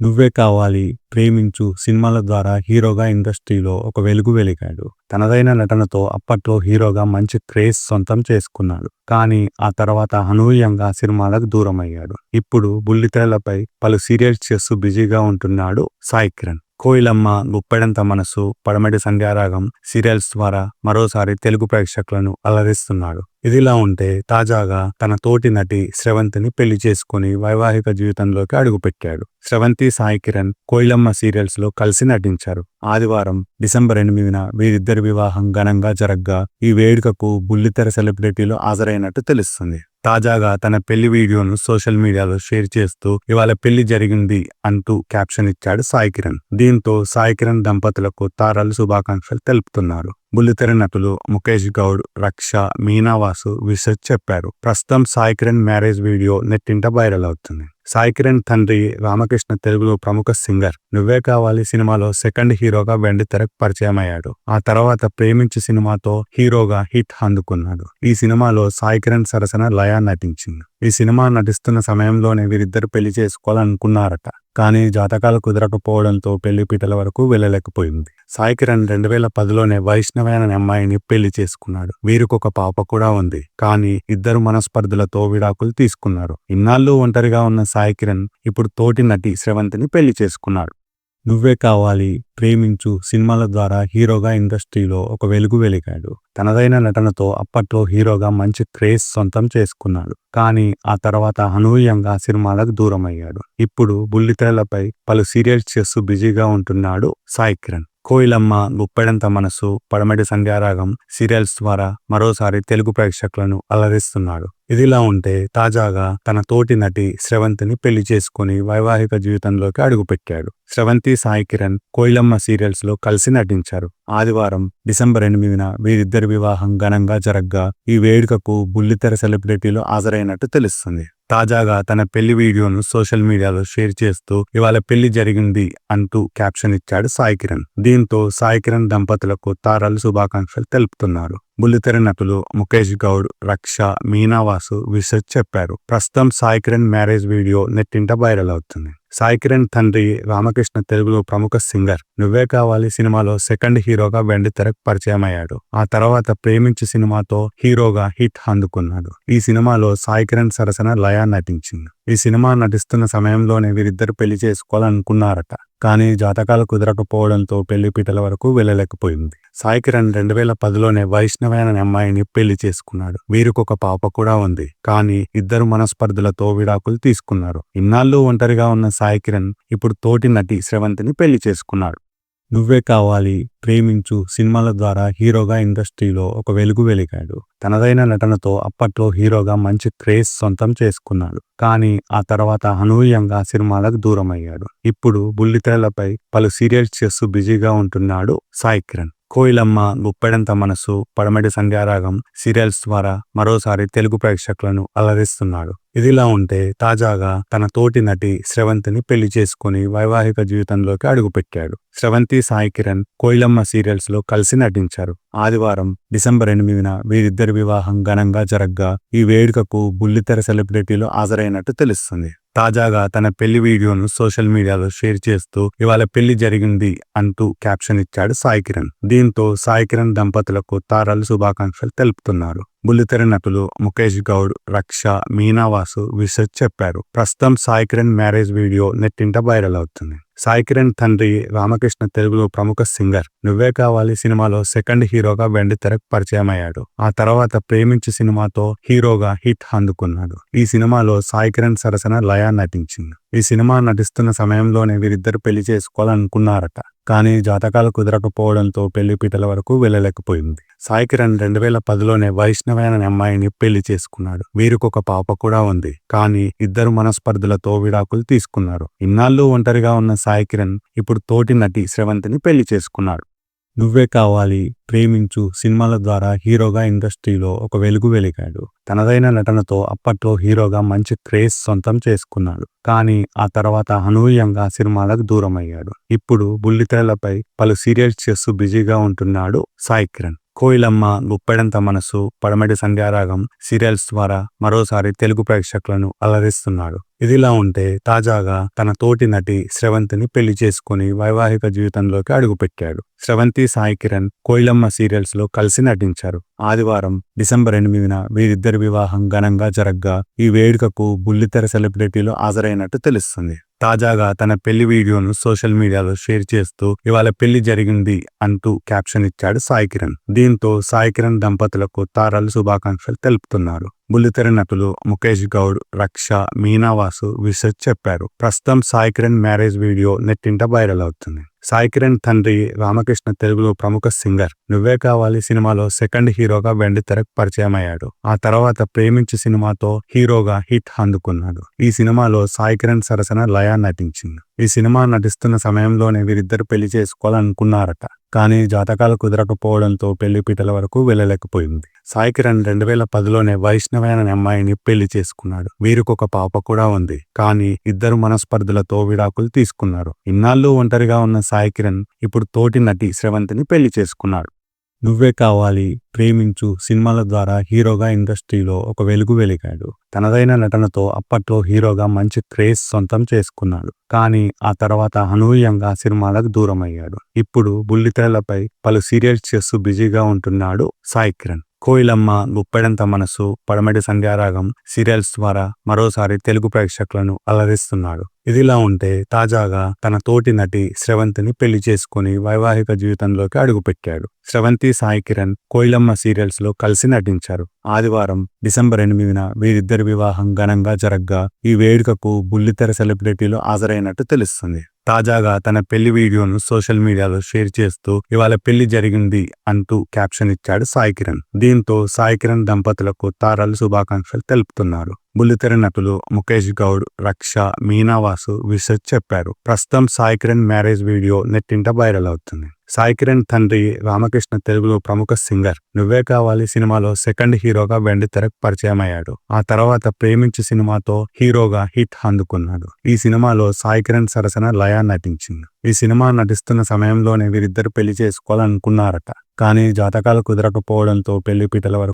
నువ్వే కావాలి ప్రేమించు సినిమాల ద్వారా హీరోగా ఇండస్ట్రీలో ఒక వెలుగు వెలిగాడు. తనదైన నటనతో అప్పట్లో హీరోగా మంచి క్రేజ్ సొంతం చేసుకున్నాడు. కానీ ఆ తర్వాత అనూహ్యంగా సినిమాలకు దూరమయ్యాడు. ఇప్పుడు బుల్లితెరలపై పలు సీరియల్స్ చేస్తూ బిజీగా ఉంటున్నాడు సాయి కిరణ్. కోయిలమ్మ గుప్పెడంత మనసు పడమటి సంధ్యారాగం సీరియల్స్ ద్వారా మరోసారి తెలుగు ప్రేక్షకులను అలరిస్తున్నాడు. ఇదిలా ఉంటే తాజాగా తన తోటి నటి శ్రవంతిని పెళ్ళి చేసుకుని వైవాహిక జీవితంలోకి అడుగుపెట్టాడు. శ్రవంతి సాయి కిరణ్ కోయిలమ్మ సీరియల్స్లో కలిసి నటించారు. ఆదివారం డిసెంబర్ ఎనిమిదిన వీరిద్దరి వివాహం ఘనంగా జరగ్గా ఈ వేడుకకు బుల్లితెర సెలబ్రిటీలు హాజరైనట్టు తెలుస్తుంది. తాజాగా తన పెళ్ళి వీడియోను సోషల్ మీడియాలో షేర్ చేస్తూ ఇవాళ పెళ్ళి జరిగింది అంటూ క్యాప్షన్ ఇచ్చాడు సాయి కిరణ్. దీంతో సాయి కిరణ్ దంపతులకు తారాలు శుభాకాంక్షలు తెలుపుతున్నారు. బుల్లితెర నటులు ముఖేష్ గౌడ్ రక్ష మీనావాసు విషజ్ చెప్పారు. ప్రస్తుతం సాయి కిరణ్ మ్యారేజ్ వీడియో నెట్టింట వైరల్ అవుతుంది. సాయి కిరణ్ తండ్రి రామకృష్ణ తెలుగులో ప్రముఖ సింగర్. నువ్వే కావాలి సినిమాలో సెకండ్ హీరోగా వెండి తెరకు పరిచయం అయ్యాడు. ఆ తర్వాత ప్రేమించి సినిమాతో హీరోగా హిట్ అందుకున్నాడు. ఈ సినిమాలో సాయి కిరణ్ సరసన లయా నటించింది. ఈ సినిమా నటిస్తున్న సమయంలోనే వీరిద్దరు పెళ్ళి చేసుకోవాలనుకున్నారట. కానీ జాతకాలు కుదరకపోవడంతో పెళ్ళి పీటల వరకు వెళ్ళలేకపోయింది. సాయి కిరణ్ రెండు వేల పదిలోనే వైష్ణవి అనే అమ్మాయిని పెళ్ళి చేసుకున్నాడు. వీరికి ఒక పాప కూడా ఉంది. కానీ ఇద్దరు మనస్పర్ధలతో విడాకులు తీసుకున్నారు. ఇన్నాళ్ళు ఒంటరిగా ఉన్న సాయి కిరణ్ ఇప్పుడు తోటి నటి శ్రవంతిని పెళ్ళి చేసుకున్నాడు. నువ్వే కావాలి ప్రేమించు సినిమాల ద్వారా హీరోగా ఇండస్ట్రీలో ఒక వెలుగు వెలిగాడు. తనదైన నటనతో అప్పట్లో హీరోగా మంచి క్రేజ్ సొంతం చేసుకున్నాడు. కానీ ఆ తర్వాత అనూహ్యంగా సినిమాలకు దూరమయ్యాడు. ఇప్పుడు బుల్లితెరలపై పలు సీరియల్స్ చేస్తూ బిజీగా ఉంటున్నాడు సాయి కిరణ్. కోయిలమ్మ గుప్పెడంత మనసు పడమటి సంధ్యారాగం సీరియల్స్ ద్వారా మరోసారి తెలుగు ప్రేక్షకులను అలరిస్తున్నాడు. ఇదిలా ఉంటే తాజాగా తన తోటి నటి శ్రవంతిని పెళ్ళి చేసుకుని వైవాహిక జీవితంలోకి అడుగుపెట్టాడు. శ్రవంతి సాయి కిరణ్ కోయిలమ్మ సీరియల్స్లో కలిసి నటించారు. ఆదివారం డిసెంబర్ ఎనిమిదిన వీరిద్దరి వివాహం ఘనంగా జరగ్గా ఈ వేడుకకు బుల్లితెర సెలబ్రిటీలు హాజరైనట్టు తెలుస్తుంది. తాజాగా తన పెళ్ళి వీడియోను సోషల్ మీడియాలో షేర్ చేస్తూ ఇవాళ పెళ్ళి జరిగింది అంటూ క్యాప్షన్ ఇచ్చాడు సాయి కిరణ్. దీంతో సాయి కిరణ్ దంపతులకు తారాలు శుభాకాంక్షలు తెలుపుతున్నారు. బుల్లితెర నటులు ముఖేష్ గౌడ్ రక్ష మీనావాసు విషజ్ చెప్పారు. ప్రస్తుతం సాయి కిరణ్ మ్యారేజ్ వీడియో నెట్టింట వైరల్ అవుతుంది. సాయి కిరణ్ తండ్రి రామకృష్ణ తెలుగులో ప్రముఖ సింగర్. నువ్వే కావాలి సినిమాలో సెకండ్ హీరోగా వెండి తెరకు పరిచయం అయ్యాడు. ఆ తర్వాత ప్రేమించి సినిమాతో హీరోగా హిట్ అందుకున్నాడు. ఈ సినిమాలో సాయి కిరణ్ సరసన లయా నటించింది. ఈ సినిమా నటిస్తున్న సమయంలోనే వీరిద్దరు పెళ్ళి చేసుకోవాలనుకున్నారట. కానీ జాతకాలు కుదరకపోవడంతో పెళ్ళి పీటల వరకు వెళ్ళలేకపోయింది. సాయి కిరణ్ రెండు వేల పదిలోనే వైష్ణవి అనే అమ్మాయిని పెళ్ళి చేసుకున్నాడు. వీరికి ఒక పాప కూడా ఉంది. కానీ ఇద్దరు మనస్పర్ధలతో విడాకులు తీసుకున్నారు. ఇన్నాళ్ళు ఒంటరిగా ఉన్న సాయి కిరణ్ ఇప్పుడు తోటి నటి శ్రవంతిని పెళ్ళి చేసుకున్నాడు. నువ్వే కావాలి ప్రేమించు సినిమాల ద్వారా హీరోగా ఇండస్ట్రీలో ఒక వెలుగు వెలిగాడు. తనదైన నటనతో అప్పట్లో హీరోగా మంచి క్రేజ్ సొంతం చేసుకున్నాడు. కానీ ఆ తర్వాత అనూహ్యంగా సినిమాలకు దూరమయ్యాడు. ఇప్పుడు బుల్లితెరలపై పలు సీరియల్స్ చేస్తూ బిజీగా ఉంటున్నాడు సాయి కిరణ్. కోయిలమ్మ గుప్పెడంత మనసు పడమటి సంధ్యారాగం సీరియల్స్ ద్వారా మరోసారి తెలుగు ప్రేక్షకులను అలరిస్తున్నాడు. ఇదిలా ఉంటే తాజాగా తన తోటి నటి శ్రవంతిని పెళ్ళి చేసుకుని వైవాహిక జీవితంలోకి అడుగుపెట్టాడు. శ్రవంతి సాయి కిరణ్ కోయిలమ్మ సీరియల్స్లో కలిసి నటించారు. ఆదివారం డిసెంబర్ ఎనిమిదిన వీరిద్దరి వివాహం ఘనంగా జరగ్గా ఈ వేడుకకు బుల్లితెర సెలబ్రిటీలు హాజరైనట్టు తెలుస్తుంది. తాజాగా తన పెళ్ళి వీడియోను సోషల్ మీడియాలో షేర్ చేస్తూ ఇవాళ పెళ్ళి జరిగింది అంటూ క్యాప్షన్ ఇచ్చాడు సాయి కిరణ్. దీంతో సాయి కిరణ్ దంపతులకు తారాలు శుభాకాంక్షలు తెలుపుతున్నారు. బుల్లితెర నటులు ముఖేష్ గౌడ్ రక్ష మీనావాసు విశ్వజ్ చెప్పారు. ప్రస్తుతం సాయి కిరణ్ మ్యారేజ్ వీడియో నెట్టింట వైరల్ అవుతుంది. సాయి కిరణ్ తండ్రి రామకృష్ణ తెలుగులో ప్రముఖ సింగర్. నువ్వే కావాలి సినిమాలో సెకండ్ హీరోగా వెండి తెరకు పరిచయం అయ్యాడు ఆ తర్వాత ప్రేమించి సినిమాతో హీరోగా హిట్ అందుకున్నాడు. ఈ సినిమాలో సాయి కిరణ్ సరసన లయా నటించింది. ఈ సినిమా నటిస్తున్న సమయంలోనే వీరిద్దరు పెళ్ళి చేసుకోవాలనుకున్నారట. కానీ జాతకాలు కుదరకపోవడంతో పెళ్ళి పీటల వరకు వెళ్ళలేకపోయింది. సాయి కిరణ్ రెండు వేల పదిలోనే వైష్ణవైన అమ్మాయిని పెళ్ళి చేసుకున్నాడు. వీరికి ఒక పాప కూడా ఉంది. కానీ ఇద్దరు మనస్పర్ధలతో విడాకులు తీసుకున్నారు. ఇన్నాళ్ళు ఒంటరిగా ఉన్న సాయి కిరణ్ ఇప్పుడు తోటి నటి శ్రవంతిని పెళ్ళి చేసుకున్నాడు. నువ్వే కావాలి ప్రేమించు సినిమాల ద్వారా హీరోగా ఇండస్ట్రీలో ఒక వెలుగు వెలిగాడు. తనదైన నటనతో అప్పట్లో హీరోగా మంచి క్రేజ్ సొంతం చేసుకున్నాడు. కానీ ఆ తర్వాత అనూహ్యంగా సినిమాలకు దూరమయ్యాడు. ఇప్పుడు బుల్లితెరలపై పలు సీరియల్స్ చేస్తూ బిజీగా ఉంటున్నాడు సాయి కిరణ్ కోయిలమ్మ గుప్పెడంత మనసు పడమటి సంధ్యారాగం సీరియల్స్ ద్వారా మరోసారి తెలుగు ప్రేక్షకులను అలరిస్తున్నాడు. ఇదిలా ఉంటే తాజాగా తన తోటి నటి శ్రవంతిని పెళ్ళి చేసుకుని వైవాహిక జీవితంలోకి అడుగుపెట్టాడు. స్రవంతి సాయి కిరణ్ కోయిలమ్మ సీరియల్స్లో కలిసి నటించారు. ఆదివారం డిసెంబర్ ఎనిమిదిన వీరిద్దరి వివాహం ఘనంగా జరగ్గా ఈ వేడుకకు బుల్లితెర సెలబ్రిటీలు హాజరైనట్టు తెలుస్తుంది. తాజాగా తన పెళ్ళి వీడియోను సోషల్ మీడియాలో షేర్ చేస్తూ ఇవాళ పెళ్ళి జరిగింది అంటూ క్యాప్షన్ ఇచ్చాడు సాయి కిరణ్. దీంతో సాయి కిరణ్ దంపతులకు తారాలు శుభాకాంక్షలు తెలుపుతున్నారు. బుల్లితెర నటులు ముఖేష్ గౌడ్ రక్ష మీనావాసు విషస్ చెప్పారు. ప్రస్తుతం సాయి కిరణ్ మ్యారేజ్ వీడియో నెట్టింట వైరల్ అవుతుంది. సాయి కిరణ్ తండ్రి రామకృష్ణ తెలుగులో ప్రముఖ సింగర్. నువ్వే కావాలి సినిమాలో సెకండ్ హీరోగా వెండి తెరకు పరిచయం అయ్యాడు. ఆ తర్వాత ప్రేమించి సినిమాతో హీరోగా హిట్ అందుకున్నాడు. ఈ సినిమాలో సాయి కిరణ్ సరసన లయా నటించింది. ఈ సినిమా నటిస్తున్న సమయంలోనే వీరిద్దరు పెళ్ళి చేసుకోవాలనుకున్నారట. కానీ జాతకాలు కుదరకపోవడంతో పెళ్ళి పీటల వరకు వెళ్ళలేకపోయింది. సాయి కిరణ్ రెండు వేల పదిలోనే వైష్ణవి అనే అమ్మాయిని పెళ్ళి చేసుకున్నాడు. వీరికి ఒక పాప కూడా ఉంది. కానీ ఇద్దరు మనస్పర్ధలతో విడాకులు తీసుకున్నారు. ఇన్నాళ్ళు ఒంటరిగా ఉన్న సాయి కిరణ్ ఇప్పుడు తోటి నటి శ్రవంతిని పెళ్ళి చేసుకున్నాడు. నువ్వే కావాలి ప్రేమించు సినిమాల ద్వారా హీరోగా ఇండస్ట్రీలో ఒక వెలుగు వెలిగాడు. తనదైన నటనతో అప్పట్లో హీరోగా మంచి క్రేజ్ సొంతం చేసుకున్నాడు. కానీ ఆ తర్వాత అనూహ్యంగా సినిమాలకు దూరం అయ్యాడు ఇప్పుడు బుల్లితెరలపై పలు సీరియల్స్ చేస్తూ బిజీగా ఉంటున్నాడు సాయి కిరణ్ కోయిలమ్మ గుప్పెడంత మనసు పడమటి సంధ్యారాగం సీరియల్స్ ద్వారా మరోసారి తెలుగు ప్రేక్షకులను అలరిస్తున్నాడు. ఇదిలా ఉంటే తాజాగా తన తోటి నటి శ్రవంతిని పెళ్ళి చేసుకుని వైవాహిక జీవితంలోకి అడుగుపెట్టాడు. శ్రవంతి సాయి కిరణ్ కోయిలమ్మ సీరియల్స్లో కలిసి నటించారు. ఆదివారం డిసెంబర్ ఎనిమిదిన వీరిద్దరి వివాహం ఘనంగా జరగ్గా ఈ వేడుకకు బుల్లితెర సెలబ్రిటీలు హాజరైనట్టు తెలుస్తుంది. తాజాగా తన పెళ్ళి వీడియోను సోషల్ మీడియాలో షేర్ చేస్తూ ఇవాళ పెళ్ళి జరిగింది అంటూ క్యాప్షన్ ఇచ్చాడు సాయి కిరణ్. దీంతో సాయి కిరణ్ దంపతులకు తారాలు శుభాకాంక్షలు తెలుపుతున్నారు. బుల్లితెర నటులు ముఖేష్ గౌడ్ రక్ష మీనావాసు విశ్వజ్ చెప్పారు. ప్రస్తుతం సాయి కిరణ్ మ్యారేజ్ వీడియో నెట్టింట వైరల్ అవుతుంది. సాయి కిరణ్ తండ్రి రామకృష్ణ తెలుగులో ప్రముఖ సింగర్. నువ్వే కావాలి సినిమాలో సెకండ్ హీరోగా వెండి తెరకు పరిచయం అయ్యాడు. ఆ తర్వాత ప్రేమించి సినిమాతో హీరోగా హిట్ అందుకున్నాడు. ఈ సినిమాలో సాయి కిరణ్ సరసన లయా నటించింది. ఈ సినిమా నటిస్తున్న సమయంలోనే వీరిద్దరు పెళ్ళి చేసుకోవాలనుకున్నారట. కానీ జాతకాలు కుదరకపోవడంతో పెళ్ళి పీటల వరకు